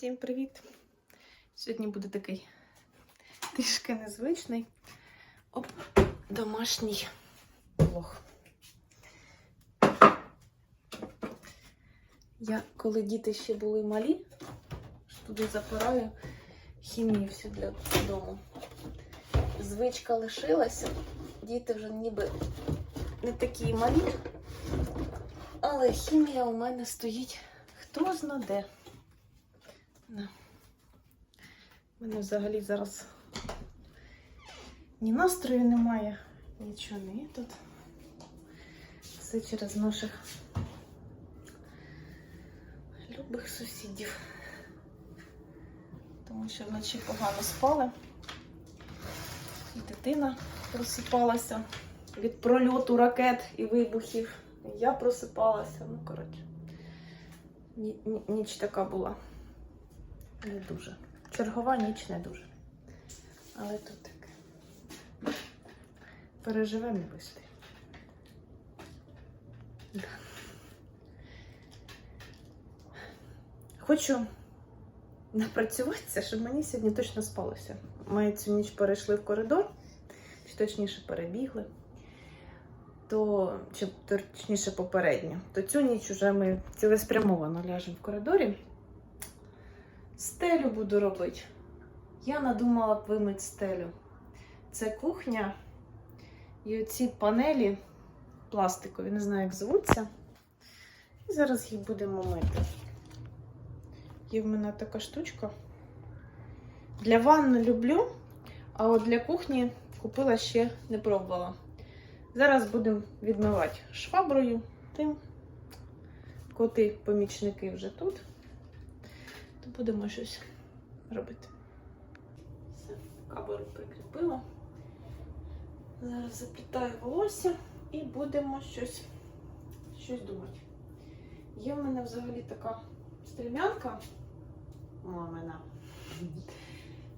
Всім привіт! Сьогодні буде такий трішки незвичний оп, домашній влог. Я, коли діти ще були малі, туди запираю хімію всю для дому. Звичка лишилася, діти вже ніби не такі малі, але хімія у мене стоїть хто зна де. У мене взагалі зараз ні настрою немає, нічого не є тут. Все через наших любих сусідів. Тому що вночі погано спали. І дитина просипалася від прольоту ракет і вибухів. Я просипалася. Ну, коротше, ні- ні- ніч така була. Не дуже. Чергова ніч не дуже. Але тут таке. Переживемо і вистоїмо. Хочу напрацюватися, щоб мені сьогодні точно спалося. Ми цю ніч перейшли в коридор, чи точніше перебігли, то, чи точніше попередньо, то цю ніч вже ми цілеспрямовано ляжемо в коридорі. Стелю буду робити. Я надумала б вимити стелю. Це кухня. І оці панелі пластикові, не знаю, як звуться. І зараз їх будемо мити. Є в мене така штучка. Для ванни люблю, а от для кухні купила ще не пробувала. Зараз будемо відмивати шваброю тим. Коти помічники вже тут будемо щось робити. Все, кабель прикріпила. Зараз заплітаю волосся і будемо щось, щось думати. Є в мене взагалі така стрімянка мамина.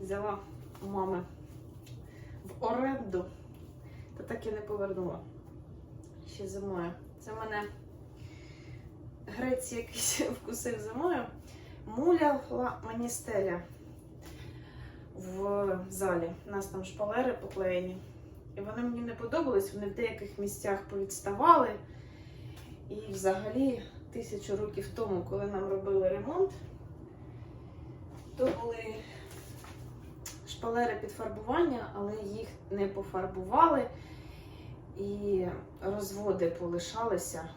Взяла у мами в оренду, та так і не повернула. Ще зимою. Це мене грець якийсь вкусив зимою муляла мені стеля в залі. У нас там шпалери поклеєні. І вони мені не подобались, вони в деяких місцях повідставали. І взагалі тисячу років тому, коли нам робили ремонт, то були шпалери під фарбування, але їх не пофарбували. І розводи полишалися,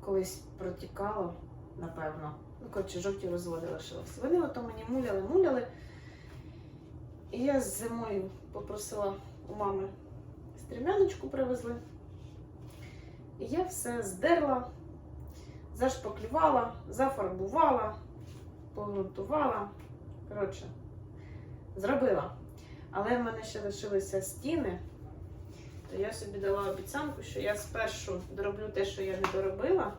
колись протікало, напевно. Ну, коротше, жовті розводи лишилися. Вони ото мені муляли, муляли. І я з зимою попросила у мами стрімяночку привезли. І я все здерла, зашпаклювала, зафарбувала, погрунтувала. Коротше, зробила. Але в мене ще лишилися стіни, то я собі дала обіцянку, що я спершу дороблю те, що я не доробила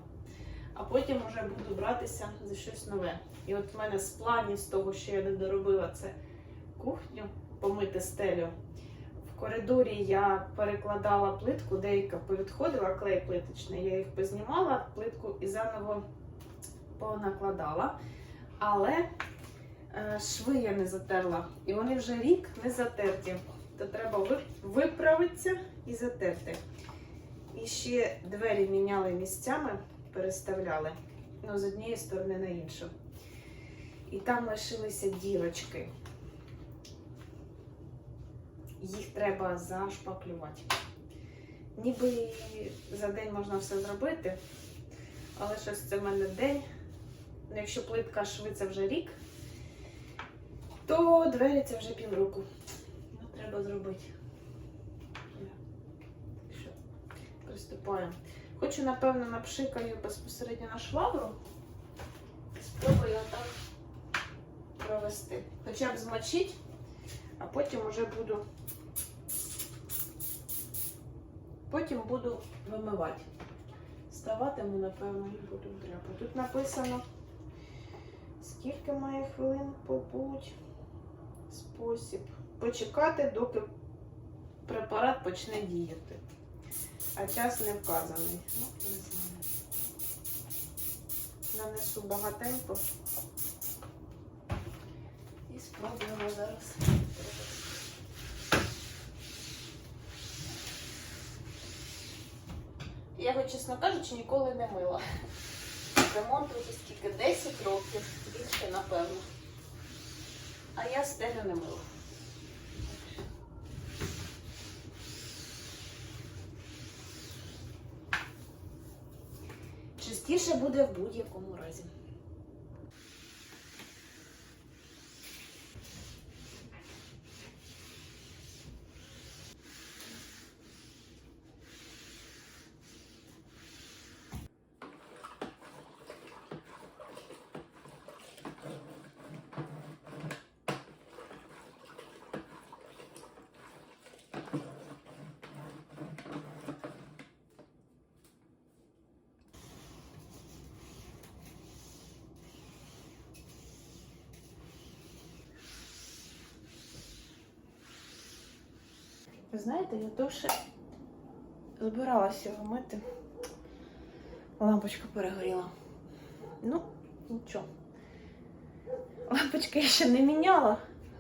а потім вже буду братися за щось нове. І от в мене з планів з того, що я не доробила, це кухню, помити стелю. В коридорі я перекладала плитку, деяка повідходила, клей плиточний, я їх познімала, плитку і заново понакладала. Але е, шви я не затерла. І вони вже рік не затерті. То треба виправитися і затерти. І ще двері міняли місцями переставляли ну, з однієї сторони на іншу. І там лишилися дірочки. Їх треба зашпаклювати. Ніби за день можна все зробити, але щось це в мене день. Ну, якщо плитка шви вже рік, то двері це вже півроку. Ну, треба зробити. Приступаємо. Хочу, напевно, напшикаю безпосередньо на швабру. Спробую отак провести. Хоча б змочити, а потім вже буду. Потім буду вимивати. Ставатиму, напевно, і буду дряпати. Тут написано, скільки має хвилин побуть. Спосіб. Почекати, доки препарат почне діяти а час не вказаний. Ну, Нанесу багатенько і спробуємо зараз. Я його, чесно кажучи, ніколи не мила. Ремонт вже скільки? 10 років, більше, напевно. А я стелю не мила. Частіше буде в будь-якому разі. Ви знаєте, я довше збиралася його мити. Лампочка перегоріла. Ну, нічого. Лампочки я ще не міняла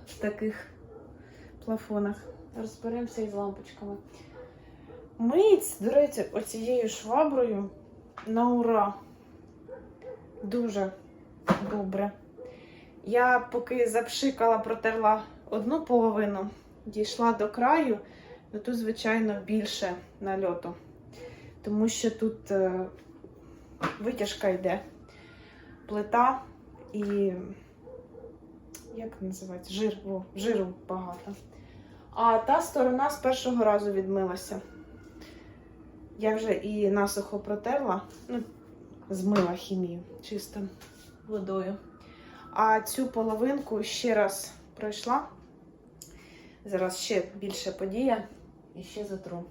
в таких плафонах. Розберемося із лампочками. Миється, до речі, оцією шваброю на ура. Дуже добре. Я поки запшикала, протерла одну половину, дійшла до краю, то тут, звичайно, більше нальоту. Тому що тут е, витяжка йде, плита і як називається? Жир, о, жиру багато. А та сторона з першого разу відмилася. Я вже і насухо протерла, ну, змила хімію чисто водою. А цю половинку ще раз пройшла. Зараз ще більше подія і ще затру.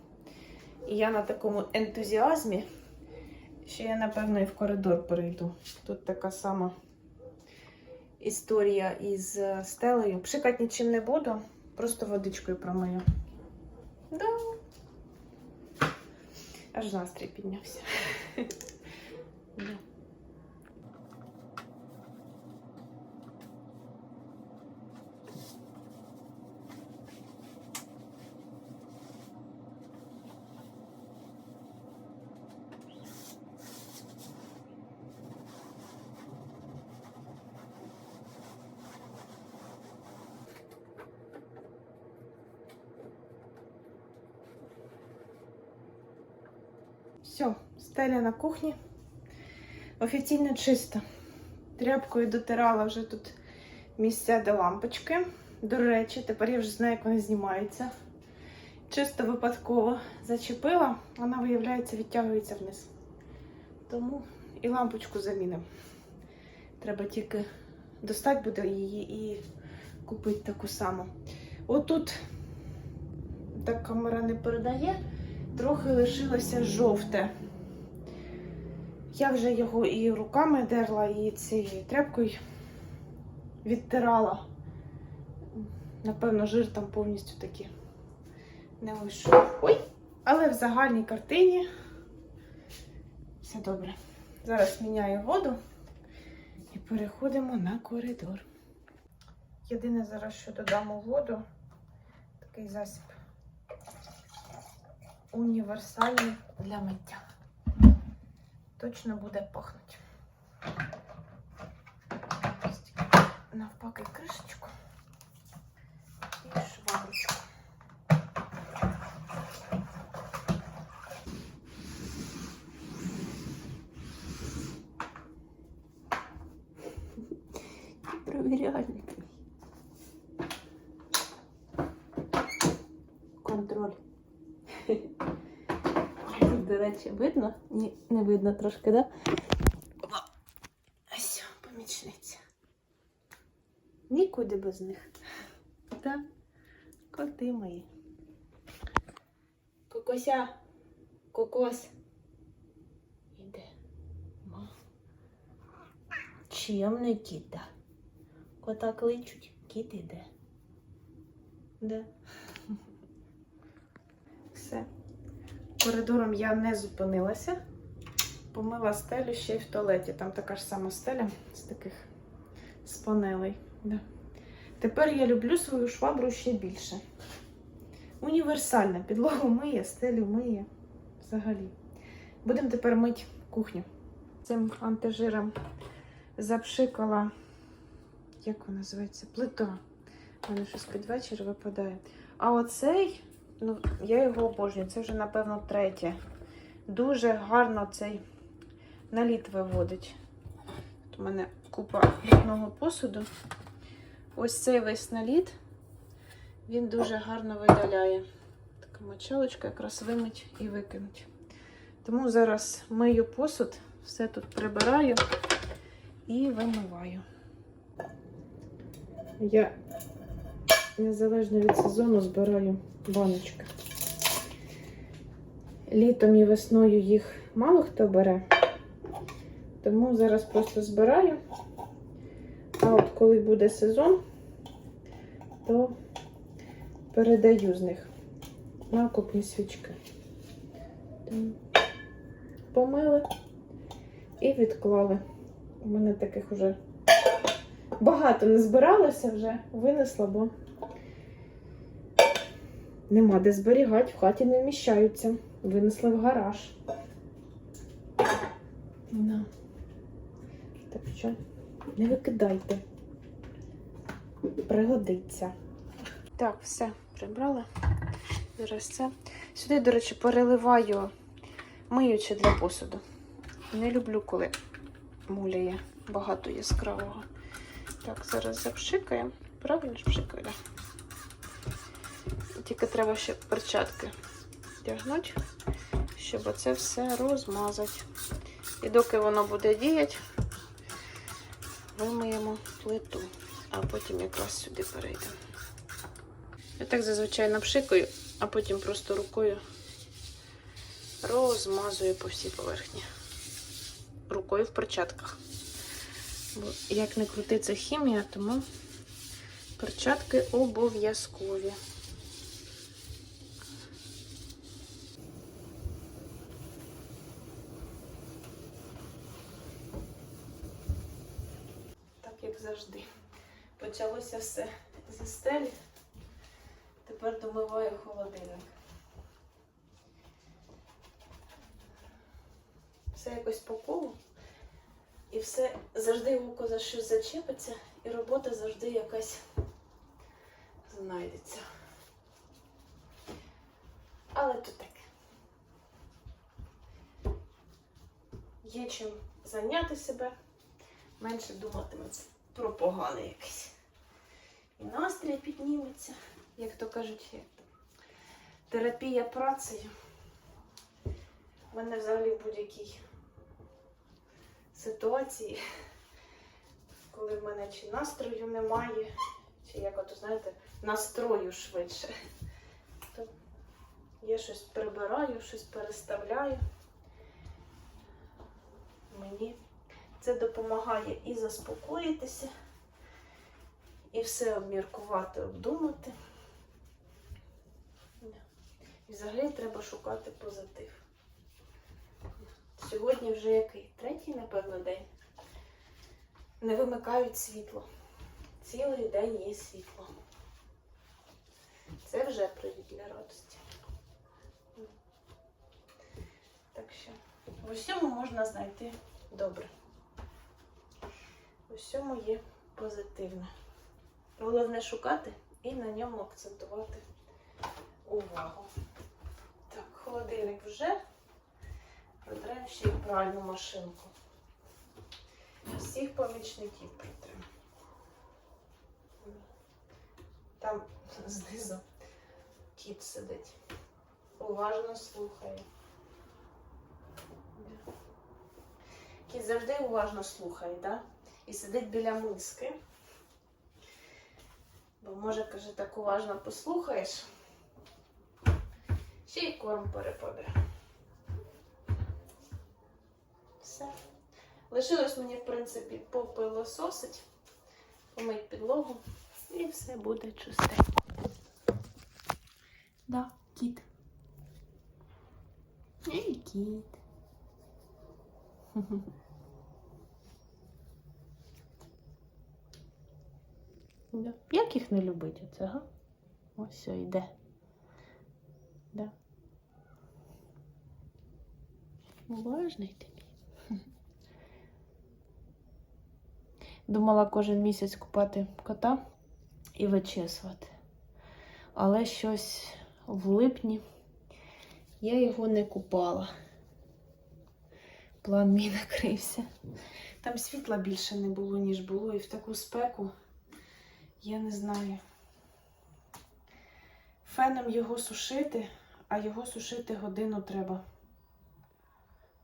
І я на такому ентузіазмі, що я, напевно, і в коридор перейду. Тут така сама історія із е, стелею. Пшикати нічим не буду, просто водичкою промию. Да. Аж настрій піднявся. Все, стеля на кухні. Офіційно чисто. Тряпкою дотирала вже тут місця до лампочки. До речі, тепер я вже знаю, як вони знімаються. Чисто випадково зачепила, вона, виявляється, відтягується вниз. Тому і лампочку замінимо. Треба тільки достати буде її і купити таку саму. Отут так камера не передає трохи лишилося жовте. Я вже його і руками дерла, і цією тряпкою відтирала. Напевно, жир там повністю таки не вийшов. Ой! Але в загальній картині все добре. Зараз міняю воду і переходимо на коридор. Єдине зараз, що додам у воду, такий засіб універсальний для миття. Точно буде пахнути. Ось тільки Навпаки кришечку і шваброчку. Провіряльник. речі, видно? Ні, не видно трошки, да? Ось, помічниця. Нікуди без них. Так? Коти мої. Кокося. Кокос. Іде. Чемний кіт, да. Кота кличуть, кіт іде. Де? Все. Коридором я не зупинилася. Помила стелю ще й в туалеті. Там така ж сама стеля з таких з. Да. Тепер я люблю свою швабру ще більше. Універсальна. Підлогу миє, стелю миє. Взагалі. Будемо тепер мити кухню. Цим антижиром запшикала, як вона називається, плита. У мене щось під вечір випадає. А оцей, ну, я його обожнюю, це вже, напевно, третє. Дуже гарно цей наліт виводить. У мене купа брудного посуду. Ось цей весь наліт, він дуже гарно видаляє. Така мочалочка якраз вимить і викинуть. Тому зараз мию посуд, все тут прибираю і вимиваю. Я незалежно від сезону збираю баночки. Літом і весною їх мало хто бере, тому зараз просто збираю. А от коли буде сезон, то передаю з них на окопні свічки. Помили і відклали. У мене таких вже багато не збиралося вже, винесла, бо нема де зберігати, в хаті не вміщаються. Винесли в гараж. Да. Так що не викидайте. Пригодиться. Так, все, прибрала. Зараз це. Сюди, до речі, переливаю миюче для посуду. Не люблю, коли муляє багато яскравого. Так, зараз запшикаємо. Правильно ж пшикаю, так? Тільки треба ще перчатки вдягнути, щоб оце все розмазати. І доки воно буде діяти, вимиємо плиту, а потім якраз сюди перейдемо. Я так зазвичай напшикаю, а потім просто рукою розмазую по всій поверхні. Рукою в перчатках. Бо як не крути, це хімія, тому перчатки обов'язкові. Так як завжди. Почалося все зі стелі. Тепер домиваю холодильник. Все якось по колу. І все завжди око за щось зачепиться, і робота завжди якась знайдеться. Але то таке. Є чим зайняти себе, менше думатиметься про погане якесь. І настрій підніметься, як то кажуть, терапія працею. У мене взагалі в будь-якій ситуації, коли в мене чи настрою немає, чи як ото, знаєте, настрою швидше, то я щось прибираю, щось переставляю. Мені це допомагає і заспокоїтися, і все обміркувати, обдумати. І взагалі треба шукати позитив. Сьогодні вже який? Третій, напевно, день. Не вимикають світло. Цілий день є світло. Це вже привід для радості. Так що в усьому можна знайти добре. Усьому є позитивне. Головне шукати і на ньому акцентувати увагу. Так, холодильник вже. Протрем ще й пральну машинку. Всіх помічників протрем. Там знизу кіт сидить. Уважно слухає. Кіт завжди уважно слухає, да? І сидить біля миски. Бо може, каже, так уважно послухаєш. Ще й корм перепаде. Все. Лишилось мені, в принципі, попилососить, помить підлогу і все буде чистенько. Да, кіт. Ей, кіт. Да. Як їх не любить оце? Ось все йде. Да. Уважний ти. Думала кожен місяць купати кота і вичесувати. Але щось в липні я його не купала. План мій накрився. Там світла більше не було, ніж було, і в таку спеку я не знаю. Феном його сушити, а його сушити годину треба.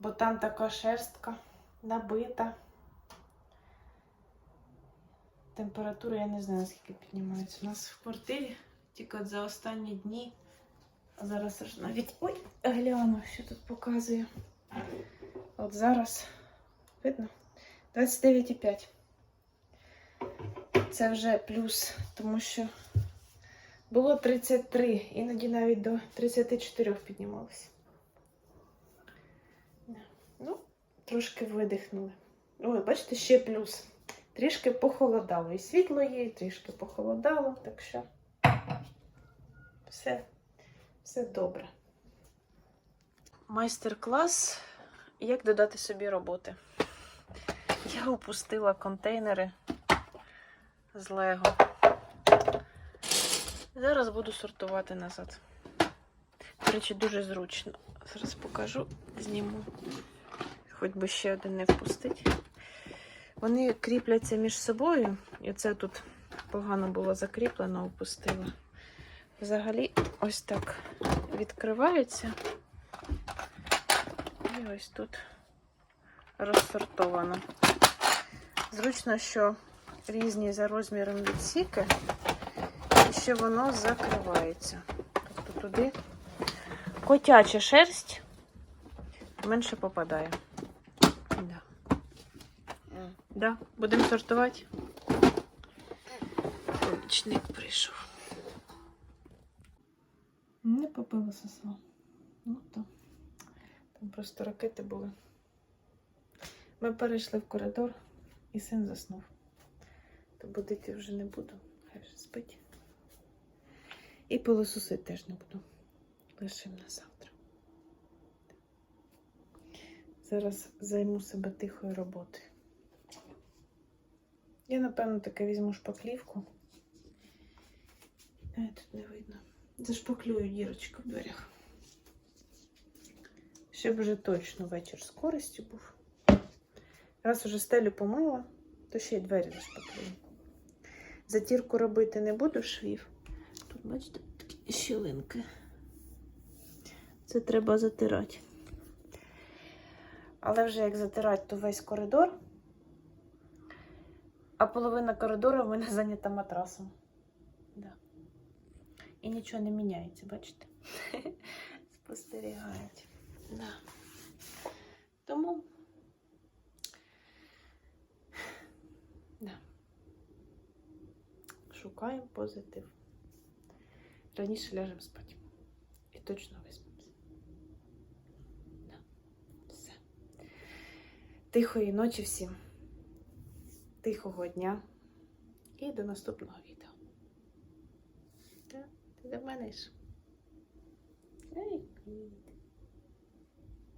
Бо там така шерстка набита. Температура, я не знаю, скільки піднімається. У нас в квартирі тільки за останні дні. А зараз аж навіть. Ой, гляну, що тут показує. От зараз видно? 29,5. Це вже плюс, тому що було 33, іноді навіть до 34 піднімалося. Ну, трошки видихнули. Ой, бачите, ще плюс. Трішки похолодало. І світло є, і трішки похолодало, так що все, все добре. Майстер-клас, як додати собі роботи. Я опустила контейнери з Лего. Зараз буду сортувати назад. До речі, дуже зручно. Зараз покажу, зніму. Хоч би ще один не впустить. Вони кріпляться між собою, і це тут погано було закріплено, опустила. Взагалі, ось так відкриваються. І ось тут розсортовано. Зручно, що різні за розміром відсіки, і ще воно закривається. Тобто туди котяча шерсть менше попадає. Да. Да, будемо сортувати. Помічник прийшов. Не попила сосла. Ну то. Там просто ракети були. Ми перейшли в коридор і син заснув. То будити вже не буду. Хай вже спить. І пилососити теж не буду. Лишимо на завтра. Зараз займу себе тихою роботою. Я, напевно, таки візьму шпаклівку. А, тут не видно. Зашпаклюю дірочку в дверях. Щоб вже точно вечір з користю був. Раз уже стелю помила, то ще й двері зашпаклюю. Затірку робити не буду швів. Тут, бачите, такі щілинки. Це треба затирати. Але вже як затирати, то весь коридор. А половина коридору в мене зайнята матрасом. Да. І нічого не міняється, бачите? Спостерігають. Да. Тому. Да. Шукаємо позитив. Раніше ляжемо спати. І точно виспимося. Да. Все. Тихої ночі всім. Тихого дня. І до наступного відео. Так, ти до мене ж.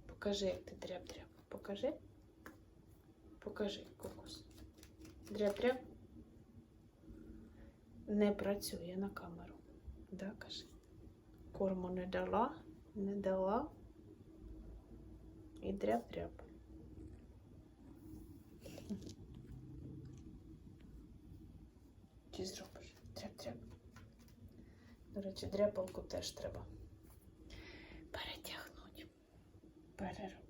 Покажи, як ти дряб-дряб. Покажи. Покажи, кокос. Дряб-дряб. Не працює на камеру. Да, кажи. Корму не дала, не дала. І дряб-дряб. Чи зробиш? Дряб-дряб. До речі, дряпалку теж треба перетягнути. Переробити.